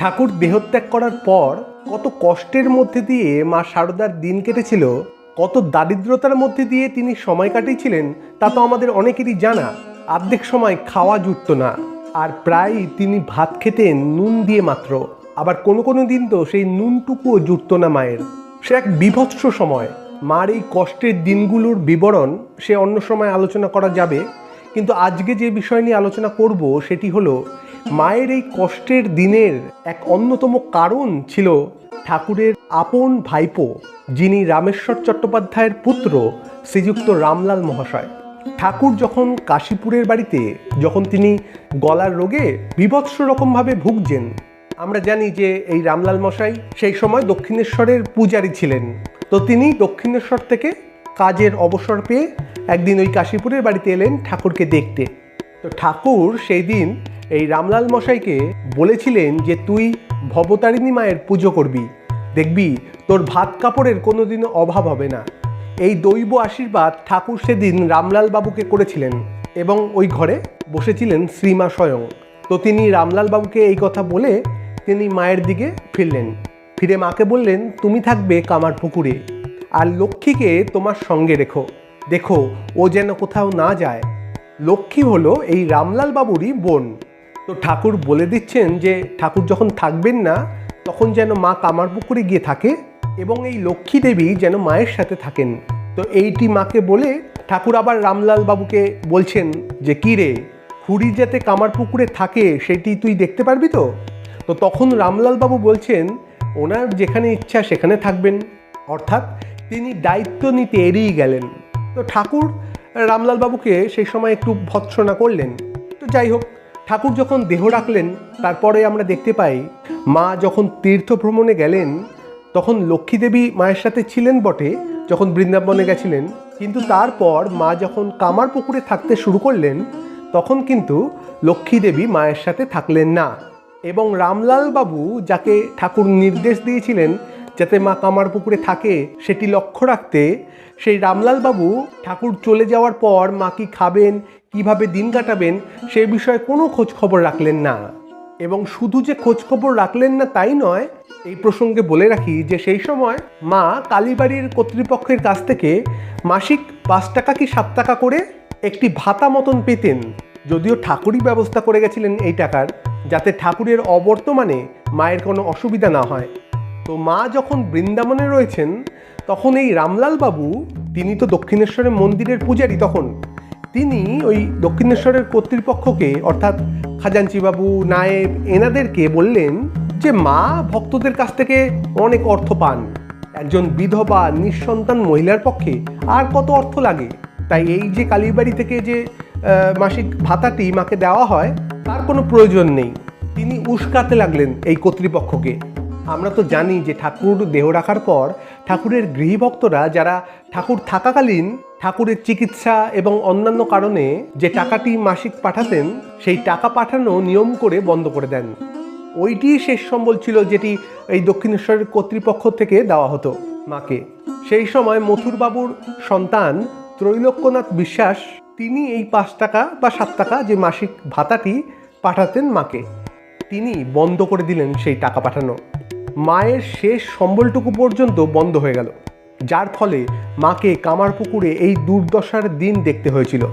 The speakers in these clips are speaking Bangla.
ঠাকুর দেহত্যাগ করার পর কত কষ্টের মধ্যে দিয়ে মা শারদার দিন কেটেছিল, কত দারিদ্রতার মধ্যে দিয়ে তিনি সময় কাটিয়েছিলেন, তা তো আমাদের অনেকেরই জানা। অর্ধেক সময় খাওয়া জুটত না। আর প্রায় তিনি ভাত খেতেন নুন দিয়ে মাত্র। আবার কোনো কোনো দিন তো সেই নুনটুকুও জুটত না মায়ের। সে এক বিভৎস সময়। মার এই কষ্টের দিনগুলোর বিবরণ সে অন্য সময় আলোচনা করা যাবে। কিন্তু আজকে যে বিষয় নিয়ে আলোচনা করব সেটি হলো, মায়ের এই কষ্টের দিনের এক অন্যতম কারণ ছিল ঠাকুরের আপন ভাইপো, যিনি রামেশ্বর চট্টোপাধ্যায়ের পুত্র শ্রীযুক্ত রামলাল মহাশয়। ঠাকুর যখন কাশীপুরের বাড়িতে, যখন তিনি গলার রোগে বিভৎস রকমভাবে ভুগছেন, আমরা জানি যে এই রামলাল মশাই সেই সময় দক্ষিণেশ্বরের পূজারী ছিলেন। তো তিনি দক্ষিণেশ্বর থেকে কাজের অবসর পেয়ে একদিন ওই কাশীপুরের বাড়িতে এলেন ঠাকুরকে দেখতে। তো ঠাকুর সেই দিন এই রামলাল মশাইকে বলেছিলেন যে, তুই ভবতারিণী মায়ের পুজো করবি। দেখবি, তোর ভাত কাপড়ের কোনোদিনও অভাব হবে না। এই দৈব আশীর্বাদ ঠাকুর সেদিন রামলাল বাবুকে করেছিলেন এবং ওই ঘরে বসেছিলেন শ্রীমা স্বয়ং। তো তিনি রামলাল বাবুকে এই কথা বলে তিনি মায়ের দিকে ফিরলেন। ফিরে মাকে বললেন, তুমি থাকবে কামার পুকুরে। আর লক্ষ্মীকে তোমার সঙ্গে রেখো। দেখো, ও যেন কোথাও না যায়। লক্ষ্মী হলো এই রামলাল বাবুরই বোন। তো ঠাকুর বলে দিচ্ছেন যে, ঠাকুর যখন থাকবেন না, তখন যেন মা কামারপুকুরে গিয়ে থাকে এবং এই লক্ষ্মী দেবী যেন মায়ের সাথে থাকেন। তো এইটি মাকে বলে ঠাকুর আবার রামলাল বাবুকে বলছেন যে, কী রে, খুড়ি যাতে কামারপুকুরে থাকে, সেটি তুই দেখতে পারবি তো? তো তখন রামলাল বাবু বলছেন, ওনার যেখানে ইচ্ছা সেখানে থাকবেন। অর্থাৎ তিনি দায়িত্ব নিতে এড়িয়ে গেলেন। তো ঠাকুর রামলাল বাবুকে সেই সময় একটু ভৎসনা করলেন। তো যাই হোক, ঠাকুর যখন দেহ রাখলেন, তারপরে আমরা দেখতে পাই, মা যখন তীর্থ ভ্রমণে গেলেন, তখন লক্ষ্মী দেবী মায়ের সাথে ছিলেন বটে, যখন বৃন্দাবনে গেছিলেন। কিন্তু তারপর মা যখন কামার পুকুরে থাকতে শুরু করলেন, তখন কিন্তু লক্ষ্মী দেবী মায়ের সাথে থাকলেন না। এবং রামলাল বাবু যাকে ঠাকুর নির্দেশ দিয়েছিলেন যাতে মা কামার পুকুরে থাকে, সেটি লক্ষ্য রাখতে সেই রামলাল বাবু ঠাকুর চলে যাওয়ার পর মা কি খাবেন, কীভাবে দিন কাটাবেন, সে বিষয়ে কোনো খোঁজ খবর রাখলেন না। এবং শুধু যে খোঁজ খবর রাখলেন না, তাই নয়, এই প্রসঙ্গে বলে রাখি যে সেই সময় মা কালীবাড়ির কর্তৃপক্ষের কাছ থেকে মাসিক পাঁচ টাকা কি সাত টাকা করে একটি ভাতা মতন পেতেন। যদিও ঠাকুরই ব্যবস্থা করে গেছিলেন এই টাকার, যাতে ঠাকুরের অবর্তমানে মায়ের কোনো অসুবিধা না হয়। তো মা যখন বৃন্দাবনে রয়েছেন, তখন এই রামলাল বাবু, তিনি তো দক্ষিণেশ্বরের মন্দিরের পূজারী তখন, তিনি ওই দক্ষিণেশ্বরের কর্তৃপক্ষকে, অর্থাৎ খাজাঞ্চি বাবু নায়েব, এনাদেরকে বললেন যে মা ভক্তদের কাছ থেকে অনেক অর্থ পান। একজন বিধবা, নিঃসন্তান মহিলার পক্ষে আর কত অর্থ লাগে? তাই এই যে কালীবাড়ি থেকে যে মাসিক ভাতাটি মাকে দেওয়া হয়, তার কোনো প্রয়োজন নেই। তিনি উস্কাতে লাগলেন এই কর্তৃপক্ষকে। আমরা তো জানি যে ঠাকুর দেহ রাখার পর ঠাকুরের গৃহভক্তরা যারা ঠাকুর থাকাকালীন ঠাকুরের চিকিৎসা এবং অন্যান্য কারণে যে টাকাটি মাসিক পাঠাতেন, সেই টাকা পাঠানো নিয়ম করে বন্ধ করে দেন। ওইটি শেষ সম্বল ছিল যেটি এই দক্ষিণেশ্বরের কর্তৃপক্ষ থেকে দেওয়া হতো মাকে। সেই সময় মথুরবাবুর সন্তান ত্রৈলোক্যনাথ বিশ্বাস, তিনি এই পাঁচ টাকা বা সাত টাকা যে মাসিক ভাতাটি পাঠাতেন মাকে। তিনি বন্ধ করে দিলেন সেই টাকা পাঠানো। মায়ের শেষ সম্বলটুকু পর্যন্ত বন্ধ হয়ে গেল। যার ফলে মাকে কামার পুকুরে এই দুর্দশার দিন দেখতে হয়েছিল।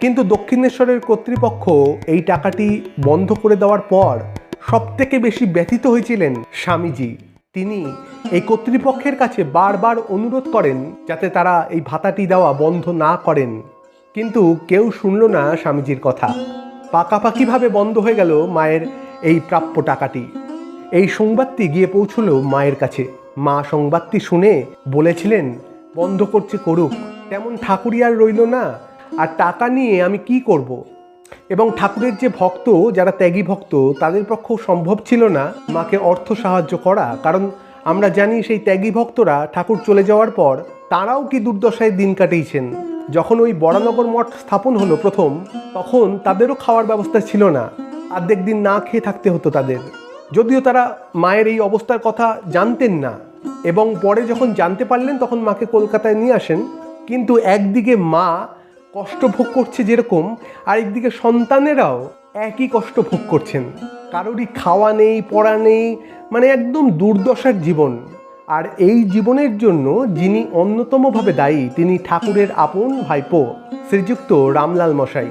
কিন্তু দক্ষিণেশ্বরের কর্তৃপক্ষ এই টাকাটি বন্ধ করে দেওয়ার পর সবথেকে বেশি ব্যথিত হয়েছিলেন স্বামীজি। তিনি এই কর্তৃপক্ষের কাছে বারবার অনুরোধ করেন যাতে তারা এই ভাতাটি দেওয়া বন্ধ না করেন। কিন্তু কেউ শুনল না স্বামীজির কথা। পাকাপাকিভাবে বন্ধ হয়ে গেল মায়ের এই প্রাপ্য টাকাটি। এই সংবাদটি গিয়ে পৌঁছলো মায়ের কাছে। মা সংবাদটি শুনে বলেছিলেন, বন্ধ করছে করুক। তেমন ঠাকুরই আর রইল না। আর টাকা নিয়ে আমি কি করব। এবং ঠাকুরের যে ভক্ত, যারা ত্যাগী ভক্ত, তাদের পক্ষেও সম্ভব ছিল না মাকে অর্থ সাহায্য করা। কারণ আমরা জানি সেই ত্যাগী ভক্তরা ঠাকুর চলে যাওয়ার পর তারাও কি দুর্দশায় দিন কাটিয়েছেন। যখন ওই বড়ানগর মঠ স্থাপন হলো প্রথম, তখন তাদেরও খাওয়ার ব্যবস্থা ছিল না। অর্ধেক দিন না খেয়ে থাকতে হতো তাদের। যদিও তারা মায়ের এই অবস্থার কথা জানতেন না এবং পরে যখন জানতে পারলেন, তখন মাকে কলকাতায় নিয়ে আসেন। কিন্তু একদিকে মা কষ্ট ভোগ করছে যেরকম, আরেকদিকে সন্তানেরাও একই কষ্ট ভোগ করছেন। কারোরই খাওয়া নেই, পড়া নেই মানে একদম দুর্দশার জীবন। আর এই জীবনের জন্য যিনি অন্যতমভাবে দায়ী, তিনি ঠাকুরের আপন ভাইপো, শ্রীযুক্ত রামলাল মশাই।